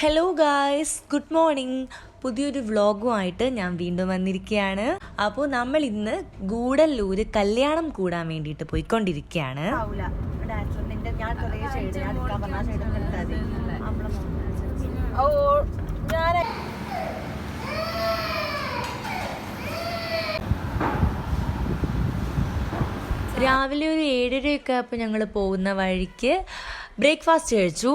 Hello guys good morning പുതിയൊരു വ്ളോഗുമായിട്ട് ഞാൻ വീണ്ടും വന്നിരിക്കുകയാണ്. അപ്പോൾ നമ്മൾ ഇന്ന് ഗൂഡല്ലൂര് കല്യാണം കൂടാൻ വേണ്ടിയിട്ട് പോയിക്കൊണ്ടിരിക്കുകയാണ്. ഓ ഞാൻ രാവിലെ ഒരു ഏഴരയൊക്കെ അപ്പോൾ ഞങ്ങൾ പോകുന്ന വഴിക്ക് ബ്രേക്ക്ഫാസ്റ്റ് കഴിച്ചു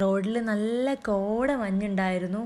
റോഡിൽ നല്ല കോട മഞ്ഞുണ്ടായിരുന്നു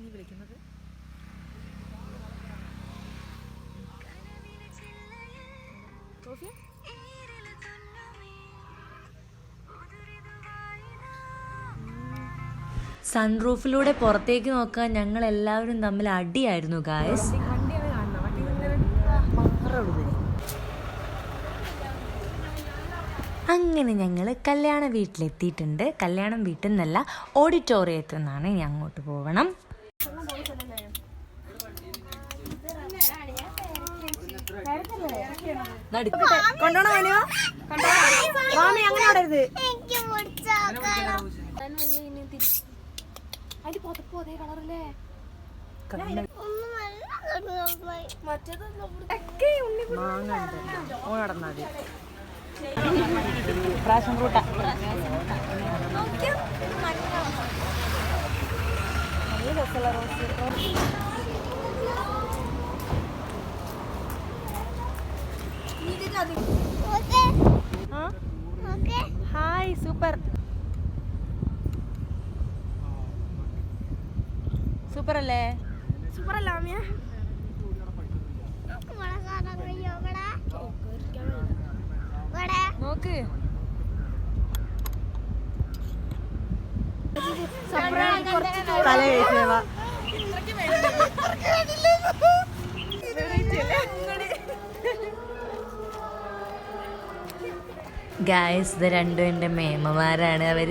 നീ വിളിക്കുന്നത്? സൺറൂഫിലൂടെ പുറത്തേക്ക് നോക്കാൻ ഞങ്ങൾ എല്ലാവരും തമ്മിൽ അടിയായിരുന്നു ഗായസ് അങ്ങനെ ഞങ്ങൾ കല്യാണ വീട്ടിലെത്തിയിട്ടുണ്ട്. കല്യാണം വീട്ടിൽ നിന്നല്ല ഓഡിറ്റോറിയത്തിൽ നിന്നാണ് ഇനി അങ്ങോട്ട് പോകണം കൊണ്ടോണോ വേണോ മാമി അങ്ങനെ ഓടരുത്. മാങ്ങ ഓ നടന്നാ മതി. പ്രാഷൻ ഫ്രൂട്ടാ നല്ല രസമുള്ള റോസ്. Hi super. സൂപ്പർ അല്ലേ സൂപ്പർ അല്ല മാമിയ നോക്ക്. തല ഗായസ് ഇത് രണ്ടും എന്റെ മേമ്മമാരാണ്. അവർ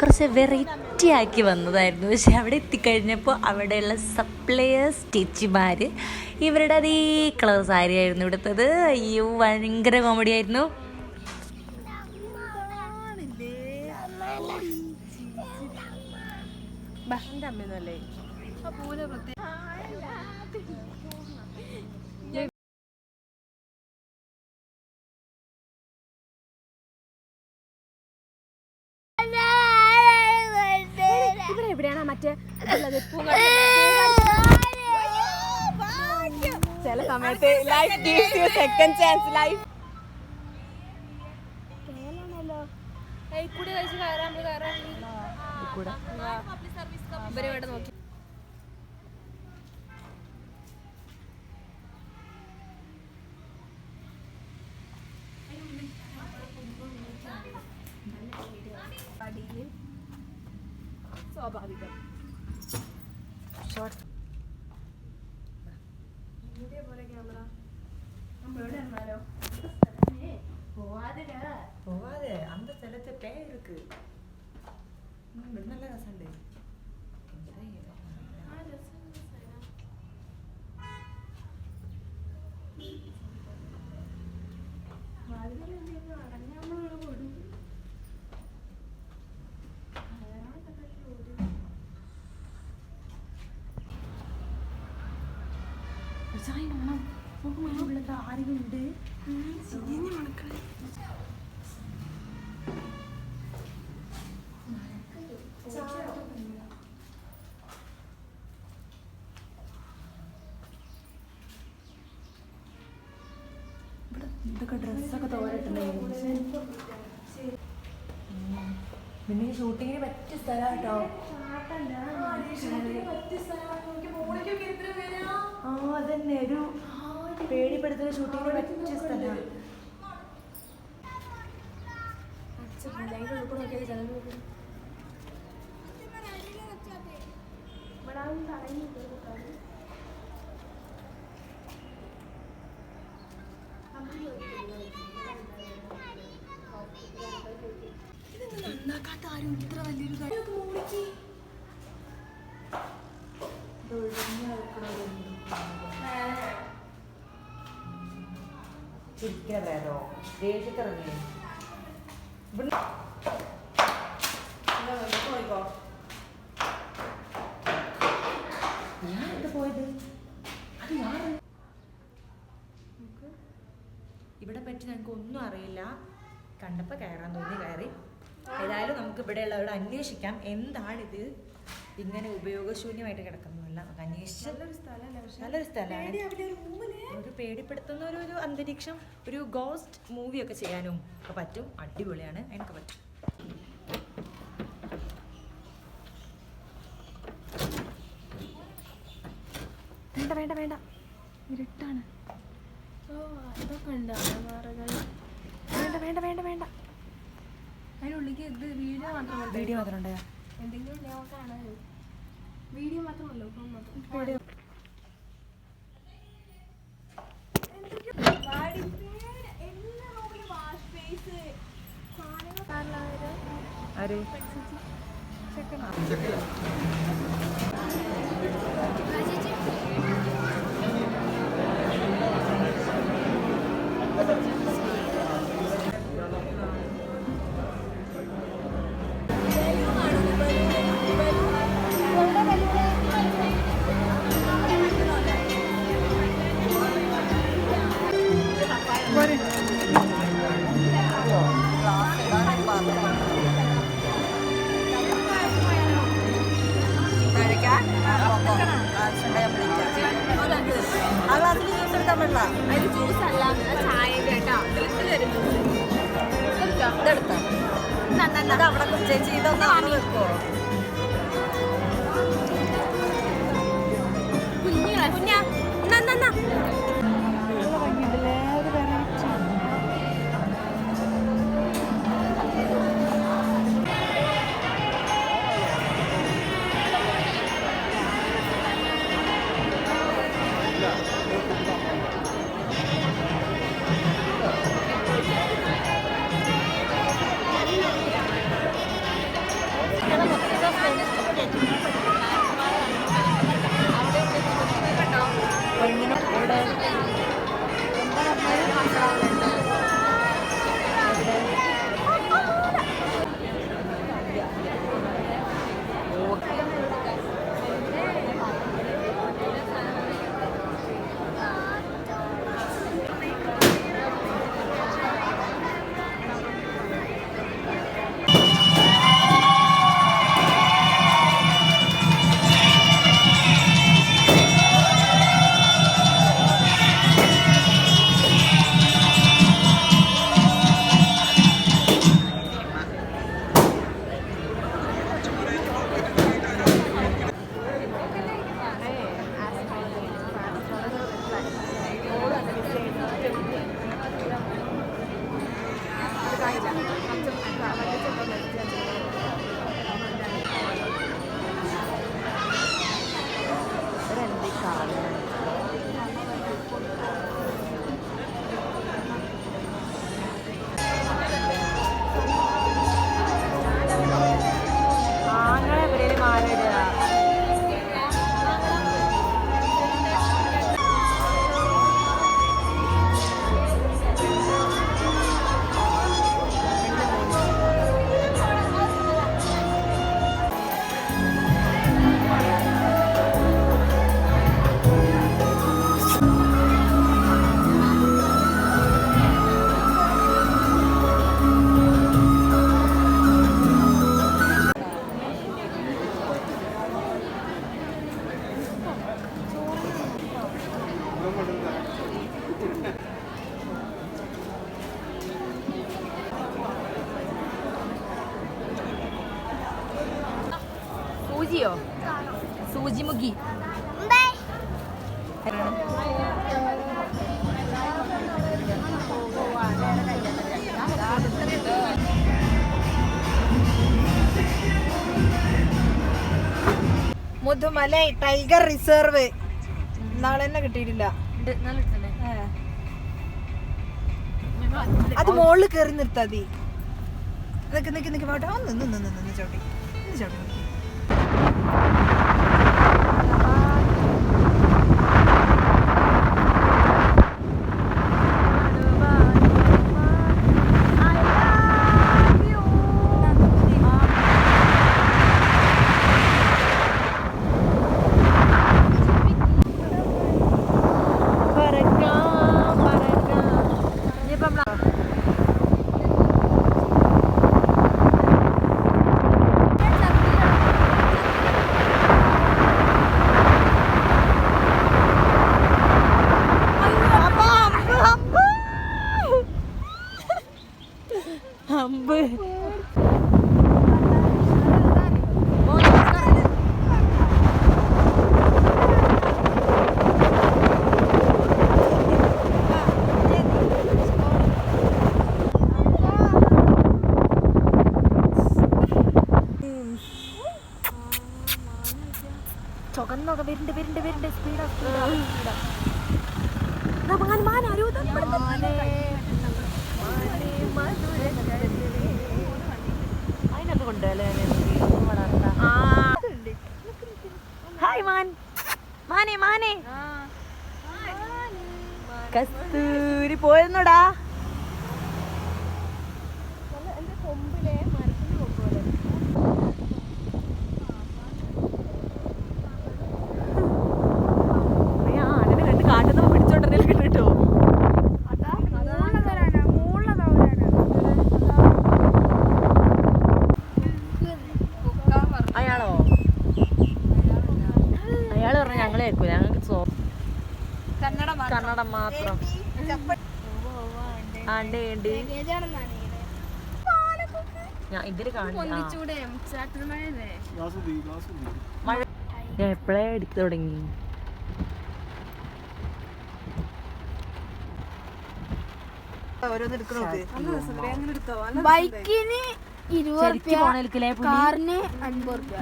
കുറച്ച് വെറൈറ്റി ആക്കി വന്നതായിരുന്നു. പക്ഷെ അവിടെ എത്തിക്കഴിഞ്ഞപ്പോൾ അവിടെയുള്ള സപ്ലയേഴ്സ് ടീച്ചിമാർ ഇവരുടെ അതേ കളർ സാരി ആയിരുന്നു ഇവിടുത്തത് അയ്യോ ഭയങ്കര കോമഡി ആയിരുന്നു. ഇവിടെ എവിടെയാണ് മറ്റേ ഇതുള്ളത്? ചില സമയത്ത് life gives you second chance life കൂടെ കഴിച്ച് കയറാൻ കൂടെ ഇവരിവിടെ നോക്കി. بعض ده ആരെയുണ്ട് ഇതൊക്കെ ഡ്രസ്സൊക്കെ തോരട്ടുണ്ടായിരുന്നു പിന്നെ ഈ ഷൂട്ടിങ്ങിന് പറ്റിയ സ്ഥലം കേട്ടോ ആ അതന്നെ. ഒരു പേടിപ്പെടുത്തുന്ന ഷൂട്ടിങ്ങിന് പറ്റിയ സ്ഥലമാണ് ചിരിക്കാതോ ദേഷ്യത്തിറങ്ങി. ഞാൻ ഇത് പോയത്? അത് ഞാൻ ഇവിടെ പറ്റി ഞങ്ങൾക്ക് ഒന്നും അറിയില്ല. കണ്ടപ്പോൾ കയറാൻ തോന്നി കയറി. ഏതായാലും നമുക്ക് ഇവിടെയുള്ളവരോട് അന്വേഷിക്കാം. എന്താണിത്? ഇങ്ങനെ ഉപയോഗശൂന്യമായിട്ട് കിടക്കുന്നതല്ല. നമുക്ക് അന്വേഷിച്ച് നല്ലൊരു സ്ഥലമാണ്. ഒരു പേടിപ്പെടുത്തുന്ന ഒരു ഒരു അന്തരീക്ഷം ഒരു ഗോസ്റ്റ് മൂവി ഒക്കെ ചെയ്യാനും ഒക്കെ പറ്റും. അടിപൊളിയാണ്. അതിനൊക്കെ പറ്റും. വേണ്ട വേണ്ട വേണ്ട. ഇരുട്ടാണ്. വേണ്ട വേണ്ട വേണ്ട വേണ്ട. അതിനുള്ളിലേക്ക് ഇത് വീഡിയോ മാത്രം വീഡിയോ മാത്രം ഉണ്ടായോ എന്തെങ്കിലും ഉണ്ടെങ്കിൽ കാണാൻ വീഡിയോ മാത്രമല്ലോ മാത്രം. ആര്? അതിന് മുതുമലൈ ടൈഗർ റിസർവ്. നാളെ തന്നെ കിട്ടിയിട്ടില്ല. അത് മുകളിൽ കയറി നിർത്താതി നിക്ക് നിക്ക് നിക്ക് പോട്ടെ. ഒന്ന് നിന്ന് നിന്ന് ചവിട്ടി. ചവിട്ടി. hamba. അതിനൊക്കെ കൊണ്ടുപോയല്ലേ ഹായ് മാൻ. മാനെ മാനെ. കസ്തൂരി പോയിരുന്നോടാ. കന്നഡം മാത്രം. ആണ്ട് ഞാൻ മഴ ഞാൻ എപ്പോഴേ എടുത്തു തുടങ്ങി? ബൈക്കിന് ഇരുപത് കാറിന് അൻപത് റുപ്യ.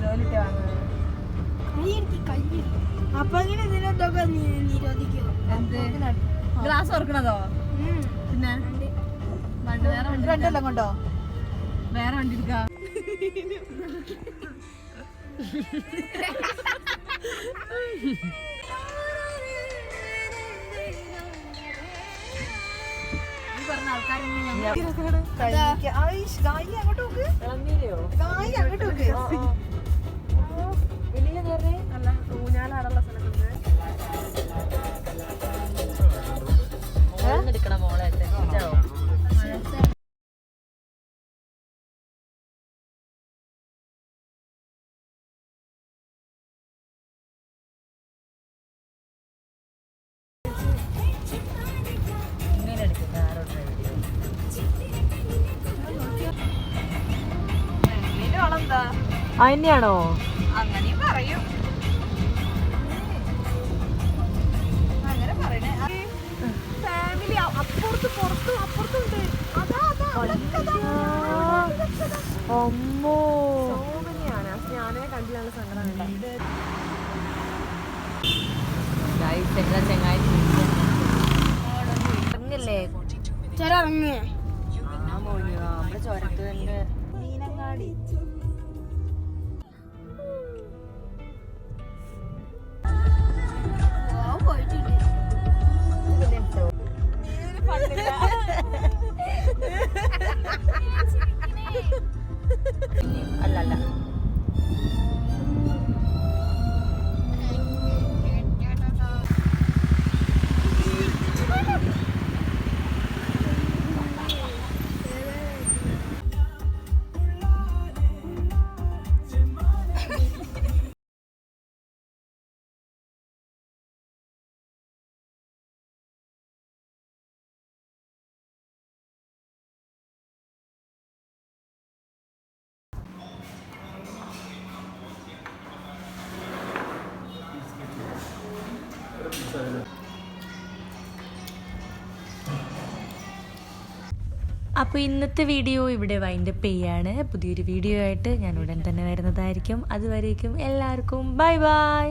ജോലിട്ട് വാങ്ങുന്നത് അപ്പൊ ഇങ്ങനെ ഇതിനൊക്കെ നിരോധിക്കോ എന്ത് ഗ്ലാസ് ഓർക്കണതോ പിന്നെ രണ്ടെല്ലാം കൊണ്ടോ വേറെ വണ്ടി എടുക്കാം. കഴിക്ക- ആയിഷ്, ഗായി അങ്ങോട്ട് ആൾക്കാരൊന്നും ഗായി അങ്ങോട്ട് നോക്ക്. എടുക്കണം അതിനെയാണോ അങ്ങനെയും പറയും. അങ്ങനെ പറയണേ. ഫാമിലി അപ്പുറത്ത് പുറത്തും അപ്പുറത്തുണ്ട്. അമ്മോ. സോമനിയാണ് ഞാനേ സങ്കടം ചങ്ങായി ആ നമ്മുടെ ചുരത്ത് തന്നെ മീനങ്ങാടി. അപ്പോൾ ഇന്നത്തെ വീഡിയോ ഇവിടെ വൈൻഡപ്പ് ചെയ്യാണ്. പുതിയൊരു വീഡിയോ ആയിട്ട് ഞാൻ ഉടൻ തന്നെ വരുന്നതായിരിക്കും. അതുവരേക്കും എല്ലാവർക്കും ബൈ ബൈ